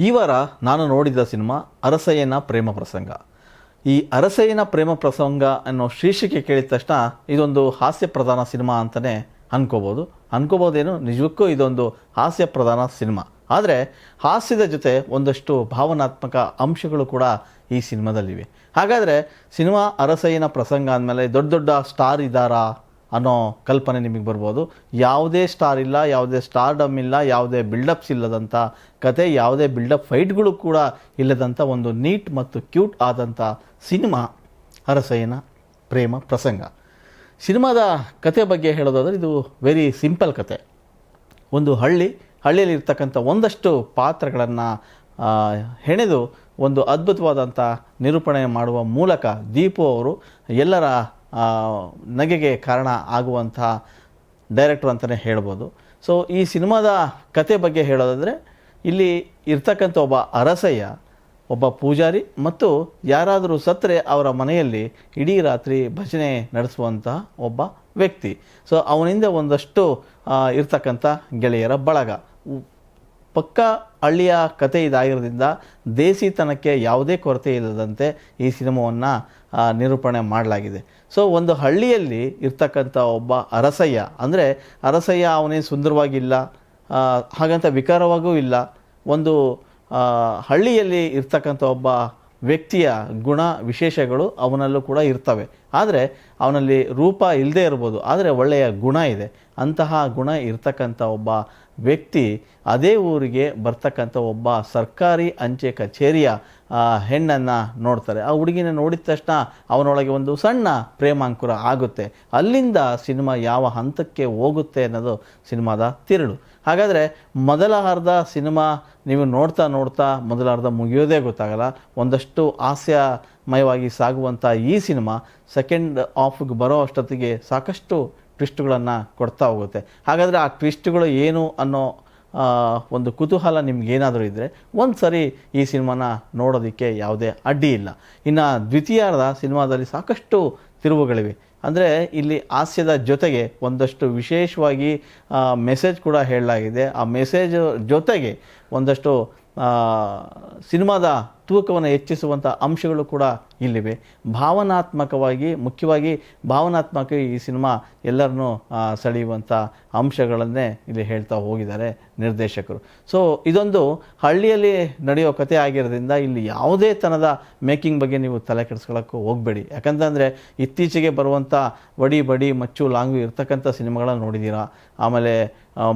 ಈ ವಾರ ನಾನು ನೋಡಿದ ಸಿನಿಮಾ ಅರಸಯ್ಯನ ಪ್ರೇಮ ಪ್ರಸಂಗ. ಈ ಅರಸಯ್ಯನ ಪ್ರೇಮ ಪ್ರಸಂಗ ಅನ್ನೋ ಶೀರ್ಷಿಕೆ ಕೇಳಿದ ತಕ್ಷಣ ಇದೊಂದು ಹಾಸ್ಯ ಪ್ರಧಾನ ಸಿನಿಮಾ ಅಂತಲೇ ಅನ್ಕೋಬೋದು. ಅನ್ಕೋಬೋದೇನು? ನಿಜಕ್ಕೂ ಇದೊಂದು ಹಾಸ್ಯ ಪ್ರಧಾನ ಸಿನಿಮಾ. ಆದರೆ ಹಾಸ್ಯದ ಜೊತೆ ಒಂದಷ್ಟು ಭಾವನಾತ್ಮಕ ಅಂಶಗಳು ಕೂಡ ಈ ಸಿನಿಮಾದಲ್ಲಿವೆ. ಹಾಗಾದರೆ ಸಿನಿಮಾ ಅರಸಯ್ಯನ ಪ್ರಸಂಗ ಅಂದಮೇಲೆ ದೊಡ್ಡ ದೊಡ್ಡ ಸ್ಟಾರ್ ಇದ್ದಾರಾ? ಅನ್ನೋ ಕಲ್ಪನೆ ನಿಮಗೆ ಬರ್ಬೋದು. ಯಾವುದೇ ಸ್ಟಾರ್ ಇಲ್ಲ, ಯಾವುದೇ ಸ್ಟಾರ್ಡಮ್ ಇಲ್ಲ, ಯಾವುದೇ ಬಿಲ್ಡಪ್ಸ್ ಇಲ್ಲದಂಥ ಕತೆ, ಯಾವುದೇ ಬಿಲ್ಡಪ್ ಫೈಟ್ಗಳು ಕೂಡ ಇಲ್ಲದಂಥ ಒಂದು ನೀಟ್ ಮತ್ತು ಕ್ಯೂಟ್ ಆದಂಥ ಸಿನಿಮಾ, ಅರಸಯ್ಯನ ಪ್ರೇಮ ಪ್ರಸಂಗ. ಸಿನಿಮಾದ ಕತೆ ಬಗ್ಗೆ ಹೇಳೋದಾದರೆ ಇದು ವೆರಿ ಸಿಂಪಲ್ ಕತೆ. ಒಂದು ಹಳ್ಳಿ ಹಳ್ಳಿಯಲ್ಲಿ ಇರ್ತಕ್ಕಂಥ ಒಂದಷ್ಟು ಪಾತ್ರಗಳನ್ನು ಹೆಣೆದು ಒಂದು ಅದ್ಭುತವಾದಂಥ ನಿರೂಪಣೆ ಮಾಡುವ ಮೂಲಕ ದೀಪು ಅವರು ಎಲ್ಲರ ನಗೆಗೆ ಕಾರಣ ಆಗುವಂಥ ಡೈರೆಕ್ಟ್ರು ಅಂತಲೇ ಹೇಳ್ಬೋದು. ಸೊ ಈ ಸಿನಿಮಾದ ಕತೆ ಬಗ್ಗೆ ಹೇಳೋದಾದರೆ, ಇಲ್ಲಿ ಇರ್ತಕ್ಕಂಥ ಒಬ್ಬ ಅರಸಯ್ಯ, ಒಬ್ಬ ಪೂಜಾರಿ ಮತ್ತು ಯಾರಾದರೂ ಸತ್ತರೆ ಅವರ ಮನೆಯಲ್ಲಿ ಇಡೀ ರಾತ್ರಿ ಭಜನೆ ನಡೆಸುವಂಥ ಒಬ್ಬ ವ್ಯಕ್ತಿ. ಸೊ ಅವನಿಂದ ಒಂದಷ್ಟು ಇರ್ತಕ್ಕಂಥ ಗೆಳೆಯರ ಬಳಗ. ಪಕ್ಕ ಹಳ್ಳಿಯ ಕತೆ ಇದಾಗಿರೋದ್ರಿಂದ ದೇಸಿತನಕ್ಕೆ ಯಾವುದೇ ಕೊರತೆ ಇಲ್ಲದಂತೆ ಈ ಸಿನಿಮಾವನ್ನು ನಿರೂಪಣೆ ಮಾಡಲಾಗಿದೆ. ಸೊ ಒಂದು ಹಳ್ಳಿಯಲ್ಲಿ ಇರ್ತಕ್ಕಂಥ ಒಬ್ಬ ಅರಸಯ್ಯ, ಅಂದರೆ ಅರಸಯ್ಯ ಅವನೇ ಸುಂದರವಾಗಿಲ್ಲ ಹಾಗಂತ ವಿಕಾರವಾಗೂ ಇಲ್ಲ. ಒಂದು ಹಳ್ಳಿಯಲ್ಲಿ ಇರ್ತಕ್ಕಂಥ ಒಬ್ಬ ವ್ಯಕ್ತಿಯ ಗುಣ ವಿಶೇಷಗಳು ಅವನಲ್ಲೂ ಕೂಡ ಇರ್ತವೆ. ಆದರೆ ಅವನಲ್ಲಿ ರೂಪ ಇಲ್ಲದೇ ಇರ್ಬೋದು, ಆದರೆ ಒಳ್ಳೆಯ ಗುಣ ಇದೆ. ಅಂತಹ ಗುಣ ಇರ್ತಕ್ಕಂಥ ಒಬ್ಬ ವ್ಯಕ್ತಿ ಅದೇ ಊರಿಗೆ ಬರ್ತಕ್ಕಂಥ ಒಬ್ಬ ಸರ್ಕಾರಿ ಅಂಚೆ ಕಚೇರಿಯ ಹೆಣ್ಣನ್ನು ನೋಡ್ತಾರೆ. ಆ ಹುಡುಗಿನ ನೋಡಿದ ತಕ್ಷಣ ಅವನೊಳಗೆ ಒಂದು ಸಣ್ಣ ಪ್ರೇಮಾಂಕುರ ಆಗುತ್ತೆ. ಅಲ್ಲಿಂದ ಸಿನಿಮಾ ಯಾವ ಹಂತಕ್ಕೆ ಹೋಗುತ್ತೆ ಅನ್ನೋದು ಸಿನಿಮಾದ ತಿರುಳು. ಹಾಗಾದರೆ ಮೊದಲ ಅರ್ಧ ಸಿನಿಮಾ ನೀವು ನೋಡ್ತಾ ನೋಡ್ತಾ ಮೊದಲ ಅರ್ಧ ಮುಗಿಯೋದೇ ಗೊತ್ತಾಗಲ್ಲ. ಒಂದಷ್ಟು ಹಾಸ್ಯಮಯವಾಗಿ ಸಾಗುವಂಥ ಈ ಸಿನಿಮಾ ಸೆಕೆಂಡ್ ಆಫ್ಗೆ ಬರೋ ಅಷ್ಟೊತ್ತಿಗೆ ಸಾಕಷ್ಟು ಟ್ವಿಸ್ಟ್ಗಳನ್ನು ಕೊಡ್ತಾ ಹೋಗುತ್ತೆ. ಹಾಗಾದರೆ ಆ ಟ್ವಿಸ್ಟ್ಗಳು ಏನು ಅನ್ನೋ ಒಂದು ಕುತೂಹಲ ನಿಮಗೇನಾದರೂ ಇದ್ದರೆ ಒಂದು ಸರಿ ಈ ಸಿನಿಮಾನ ನೋಡೋದಕ್ಕೆ ಯಾವುದೇ ಅಡ್ಡಿ ಇಲ್ಲ. ಇನ್ನು ದ್ವಿತೀಯಾರ್ಧ ಸಿನಿಮಾದಲ್ಲಿ ಸಾಕಷ್ಟು ತಿರುವುಗಳಿವೆ. ಅಂದರೆ ಇಲ್ಲಿ ಹಾಸ್ಯದ ಜೊತೆಗೆ ಒಂದಷ್ಟು ವಿಶೇಷವಾಗಿ ಮೆಸೇಜ್ ಕೂಡ ಹೇಳಲಾಗಿದೆ. ಆ ಮೆಸೇಜ್ ಜೊತೆಗೆ ಒಂದಷ್ಟು ಸಿನಿಮಾದ ತೂಕವನ್ನು ಹೆಚ್ಚಿಸುವಂಥ ಅಂಶಗಳು ಕೂಡ ಇಲ್ಲಿವೆ. ಭಾವನಾತ್ಮಕವಾಗಿ, ಮುಖ್ಯವಾಗಿ ಭಾವನಾತ್ಮಕ ಈ ಸಿನಿಮಾ ಎಲ್ಲರನ್ನೂ ಸೆಳೆಯುವಂಥ ಅಂಶಗಳನ್ನೇ ಇಲ್ಲಿ ಹೇಳ್ತಾ ಹೋಗಿದ್ದಾರೆ ನಿರ್ದೇಶಕರು. ಸೊ, ಇದೊಂದು ಹಳ್ಳಿಯಲ್ಲಿ ನಡೆಯೋ ಕತೆ ಆಗಿರೋದ್ರಿಂದ ಇಲ್ಲಿ ಯಾವುದೇ ತನದ ಮೇಕಿಂಗ್ ಬಗ್ಗೆ ನೀವು ತಲೆ ಕೆಡಿಸ್ಕೊಳ್ಳೋಕ್ಕೂ ಹೋಗಬೇಡಿ. ಯಾಕಂತಂದರೆ ಇತ್ತೀಚೆಗೆ ಬರುವಂಥ ವಡಿ ಬಡಿ ಮಚ್ಚು ಲಾಂಗು ಇರ್ತಕ್ಕಂಥ ಸಿನಿಮಾಗಳನ್ನ ನೋಡಿದ್ದೀರಾ? ಆಮೇಲೆ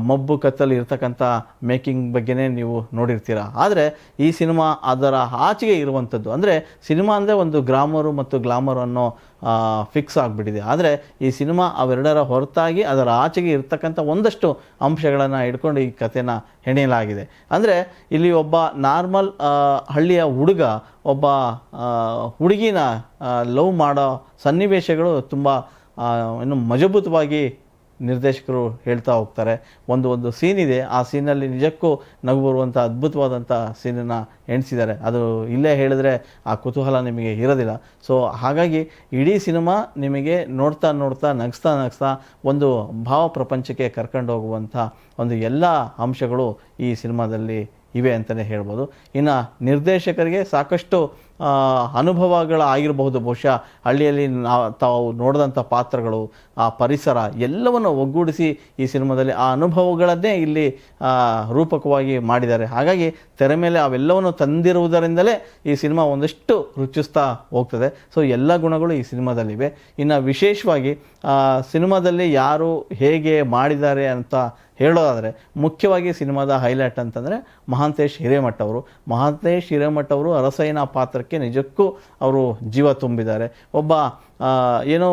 ಮಬ್ಬು ಕತ್ತಲ್ಲಿ ಇರ್ತಕ್ಕಂಥ ಮೇಕಿಂಗ್ ಬಗ್ಗೆನೇ ನೀವು ನೋಡಿರ್ತೀರ? ಆದರೆ ಈ ಸಿನಿಮಾ ಅದರ ಆಚೆಗೆ ಇರುವಂಥದ್ದು. ಅಂದರೆ ಸಿನಿಮಾ ಅಂದರೆ ಒಂದು ಗ್ರಾಮರು ಮತ್ತು ಗ್ಲಾಮರ್ ಅನ್ನೋ ಫಿಕ್ಸ್ ಆಗಿಬಿಟ್ಟಿದೆ. ಆದರೆ ಈ ಸಿನಿಮಾ ಅವೆರಡರ ಹೊರತಾಗಿ ಅದರ ಆಚೆಗೆ ಇರ್ತಕ್ಕಂಥ ಒಂದಷ್ಟು ಅಂಶಗಳನ್ನು ಇಟ್ಕೊಂಡು ಈ ಕಥೆನ ಹೆಣೆಯಲಾಗಿದೆ. ಅಂದರೆ ಇಲ್ಲಿ ಒಬ್ಬ ನಾರ್ಮಲ್ ಹಳ್ಳಿಯ ಹುಡುಗ, ಒಬ್ಬ ಹುಡುಗಿನ ಲವ್ ಮಾಡೋ ಸನ್ನಿವೇಶಗಳು ತುಂಬ ಇನ್ನು ಮಜಬೂತವಾಗಿ ನಿರ್ದೇಶಕರು ಹೇಳ್ತಾ ಹೋಗ್ತಾರೆ. ಒಂದು ಒಂದು ಸೀನ್ ಇದೆ. ಆ ಸೀನಲ್ಲಿ ನಿಜಕ್ಕೂ ನಗು ಬರುವಂಥ ಅದ್ಭುತವಾದಂಥ ಸೀನನ್ನು ಎಣಿಸಿದ್ದಾರೆ. ಅದು ಇಲ್ಲೇ ಹೇಳಿದ್ರೆ ಆ ಕುತೂಹಲ ನಿಮಗೆ ಇರೋದಿಲ್ಲ. ಸೊ ಹಾಗಾಗಿ ಇಡೀ ಸಿನಿಮಾ ನಿಮಗೆ ನೋಡ್ತಾ ನೋಡ್ತಾ, ನಗಿಸ್ತಾ ನಗಿಸ್ತಾ ಒಂದು ಭಾವ ಪ್ರಪಂಚಕ್ಕೆ ಕರ್ಕೊಂಡು ಹೋಗುವಂಥ ಒಂದು ಎಲ್ಲ ಅಂಶಗಳು ಈ ಸಿನಿಮಾದಲ್ಲಿ ಇವೆ ಅಂತಲೇ ಹೇಳ್ಬೋದು. ಇನ್ನು ನಿರ್ದೇಶಕರಿಗೆ ಸಾಕಷ್ಟು ಅನುಭವಗಳಾಗಿರಬಹುದು ಬಹುಶಃ ಹಳ್ಳಿಯಲ್ಲಿ ನಾವು ತಾವು ನೋಡಿದಂಥ ಪಾತ್ರಗಳು, ಆ ಪರಿಸರ ಎಲ್ಲವನ್ನು ಒಗ್ಗೂಡಿಸಿ ಈ ಸಿನಿಮಾದಲ್ಲಿ ಆ ಅನುಭವಗಳನ್ನೇ ಇಲ್ಲಿ ರೂಪಕವಾಗಿ ಮಾಡಿದ್ದಾರೆ. ಹಾಗಾಗಿ ತೆರೆ ಮೇಲೆ ಅವೆಲ್ಲವನ್ನು ತಂದಿರುವುದರಿಂದಲೇ ಈ ಸಿನಿಮಾ ಒಂದಷ್ಟು ರುಚಿಸ್ತಾ ಹೋಗ್ತದೆ. ಸೊ, ಎಲ್ಲ ಗುಣಗಳು ಈ ಸಿನಿಮಾದಲ್ಲಿವೆ. ಇನ್ನು ವಿಶೇಷವಾಗಿ ಸಿನಿಮಾದಲ್ಲಿ ಯಾರು ಹೇಗೆ ಮಾಡಿದ್ದಾರೆ ಅಂತ ಹೇಳೋದಾದರೆ, ಮುಖ್ಯವಾಗಿ ಸಿನಿಮಾದ ಹೈಲೈಟ್ ಅಂತಂದರೆ ಮಹಾಂತೇಶ್ ಹಿರೇಮಠ ಅವರು. ಮಹಾಂತೇಶ್ ಹಿರೇಮಠ ಅವರು ಅರಸಯ್ಯನ ಪಾತ್ರಕ್ಕೆ ನಿಜಕ್ಕೂ ಅವರು ಜೀವ ತುಂಬಿದ್ದಾರೆ. ಒಬ್ಬ ಏನೋ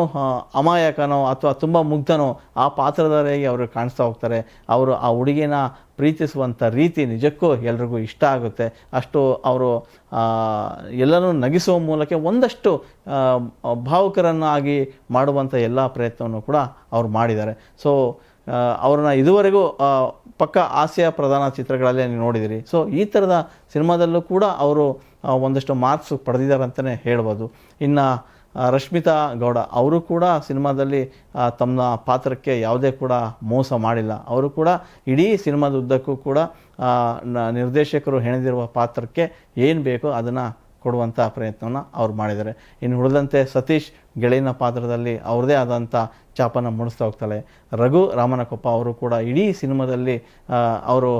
ಅಮಾಯಕನೋ ಅಥವಾ ತುಂಬ ಮುಗ್ಧನೋ ಆ ಪಾತ್ರಧಾರಿಯಾಗಿ ಅವರು ಕಾಣಿಸ್ತಾ ಹೋಗ್ತಾರೆ. ಅವರು ಆ ಹುಡುಗಿನ ಪ್ರೀತಿಸುವಂಥ ರೀತಿ ನಿಜಕ್ಕೂ ಎಲ್ರಿಗೂ ಇಷ್ಟ ಆಗುತ್ತೆ. ಅಷ್ಟು ಅವರು ಎಲ್ಲನೂ ನಗಿಸುವ ಮೂಲಕ ಒಂದಷ್ಟು ಭಾವುಕರನ್ನಾಗಿ ಮಾಡುವಂಥ ಎಲ್ಲ ಪ್ರಯತ್ನವನ್ನು ಕೂಡ ಅವರು ಮಾಡಿದ್ದಾರೆ. ಸೊ ಅವ್ರನ್ನ ಇದುವರೆಗೂ ಪಕ್ಕ ಆಸೆಯ ಪ್ರಧಾನ ಚಿತ್ರಗಳಲ್ಲೇ ನೀವು ನೋಡಿದಿರಿ. ಸೊ ಈ ಥರದ ಸಿನಿಮಾದಲ್ಲೂ ಕೂಡ ಅವರು ಒಂದಷ್ಟು ಮಾರ್ಕ್ಸ್ ಪಡೆದಿದ್ದಾರೆ ಅಂತಲೇ ಹೇಳ್ಬೋದು. ಇನ್ನು ರಶ್ಮಿತಾ ಗೌಡ, ಅವರು ಕೂಡ ಸಿನಿಮಾದಲ್ಲಿ ತಮ್ಮ ಪಾತ್ರಕ್ಕೆ ಯಾವುದೇ ಕೂಡ ಮೋಸ ಮಾಡಿಲ್ಲ. ಅವರು ಕೂಡ ಇಡೀ ಸಿನಿಮಾದ ಉದ್ದಕ್ಕೂ ಕೂಡ ನಿರ್ದೇಶಕರು ಹೆಣೆದಿರುವ ಪಾತ್ರಕ್ಕೆ ಏನು ಬೇಕೋ ಅದನ್ನು ಕೊಡುವಂಥ ಪ್ರಯತ್ನವನ್ನು ಅವ್ರು ಮಾಡಿದ್ದಾರೆ. ಇನ್ನು ಉಳಿದಂತೆ ಸತೀಶ್ ಗೆಳೆಯನ ಪಾತ್ರದಲ್ಲಿ ಅವ್ರದ್ದೇ ಆದಂಥ ಚಾಪನ ಮೂಡಿಸ್ತಾ ಹೋಗ್ತಾಳೆ. ರಘು ರಾಮನಕೊಪ್ಪ ಅವರು ಕೂಡ ಇಡೀ ಸಿನಿಮಾದಲ್ಲಿ ಅವರು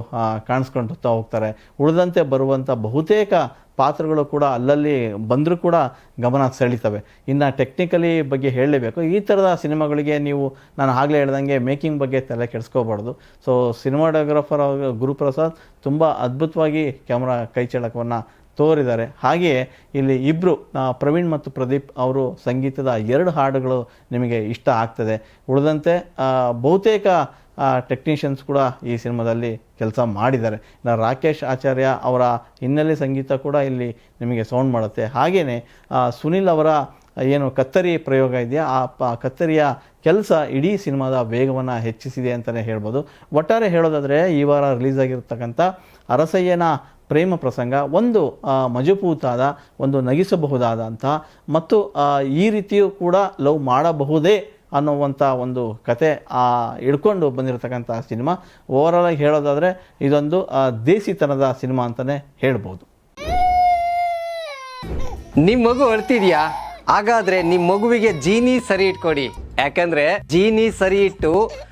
ಕಾಣಿಸ್ಕೊಂಡು ಹೋಗ್ತಾರೆ. ಉಳಿದಂತೆ ಬರುವಂಥ ಬಹುತೇಕ ಪಾತ್ರಗಳು ಕೂಡ ಅಲ್ಲಲ್ಲಿ ಬಂದರೂ ಕೂಡ ಗಮನ ಸೆಳೀತವೆ. ಇನ್ನು ಟೆಕ್ನಿಕಲಿ ಬಗ್ಗೆ ಹೇಳಲೇಬೇಕು. ಈ ಥರದ ಸಿನಿಮಾಗಳಿಗೆ ನೀವು, ನಾನು ಆಗಲೇ ಹೇಳ್ದಂಗೆ ಮೇಕಿಂಗ್ ಬಗ್ಗೆ ತಲೆ ಕೆಡಿಸ್ಕೋಬಾರ್ದು. ಸೊ ಸಿನಿಮಾಟೋಗ್ರಫರ್ ಗುರುಪ್ರಸಾದ್ ತುಂಬ ಅದ್ಭುತವಾಗಿ ಕ್ಯಾಮ್ರಾ ಕೈಚಳಕವನ್ನು ತೋರಿದ್ದಾರೆ. ಹಾಗೆಯೇ ಇಲ್ಲಿ ಇಬ್ಬರು ಪ್ರವೀಣ್ ಮತ್ತು ಪ್ರದೀಪ್ ಅವರು ಸಂಗೀತದ ಎರಡು ಹಾಡುಗಳು ನಿಮಗೆ ಇಷ್ಟ ಆಗ್ತದೆ. ಉಳಿದಂತೆ ಬಹುತೇಕ ಟೆಕ್ನಿಷಿಯನ್ಸ್ ಕೂಡ ಈ ಸಿನಿಮಾದಲ್ಲಿ ಕೆಲಸ ಮಾಡಿದ್ದಾರೆ. ಇನ್ನು ರಾಕೇಶ್ ಆಚಾರ್ಯ ಅವರ ಹಿನ್ನೆಲೆ ಸಂಗೀತ ಕೂಡ ಇಲ್ಲಿ ನಿಮಗೆ ಸೌಂಡ್ ಮಾಡುತ್ತೆ. ಹಾಗೆಯೇ ಸುನಿಲ್ ಅವರ ಏನು ಕತ್ತರಿ ಪ್ರಯೋಗ ಇದೆಯಾ? ಆ ಪ ಕತ್ತರಿಯ ಕೆಲಸ ಇಡೀ ಸಿನಿಮಾದ ವೇಗವನ್ನು ಹೆಚ್ಚಿಸಿದೆ ಅಂತಲೇ ಹೇಳ್ಬೋದು. ಒಟ್ಟಾರೆ ಹೇಳೋದಾದರೆ, ಈ ವಾರ ರಿಲೀಸ್ ಆಗಿರ್ತಕ್ಕಂಥ ಅರಸಯ್ಯನ ಪ್ರೇಮ ಪ್ರಸಂಗ, ಒಂದು ಮಜಬೂತಾದ ಒಂದು ನಗಿಸಬಹುದಾದಂಥ ಮತ್ತು ಈ ರೀತಿಯೂ ಕೂಡ ಲವ್ ಮಾಡಬಹುದೇ ಅನ್ನುವಂಥ ಒಂದು ಕತೆ, ಆ, ಹಿಡ್ಕೊಂಡು ಬಂದಿರತಕ್ಕಂಥ ಸಿನಿಮಾ. ಓವರಾಲ್ ಆಗಿ ಹೇಳೋದಾದರೆ ಇದೊಂದು ದೇಸಿತನದ ಸಿನಿಮಾ ಅಂತಲೇ ಹೇಳ್ಬೋದು. ನಿಮ್ಮ ಮಗು ಅಳ್ತಿದ್ಯಾ ಹಾಗಾದ್ರೆ ನಿಮ್ಮ ಮಗುವಿಗೆ ಜೀನಿ ಸರಿ ಇಟ್ಕೊಡಿ. ಯಾಕಂದ್ರೆ ಜೀನಿ ಸರಿ ಇಟ್ಟು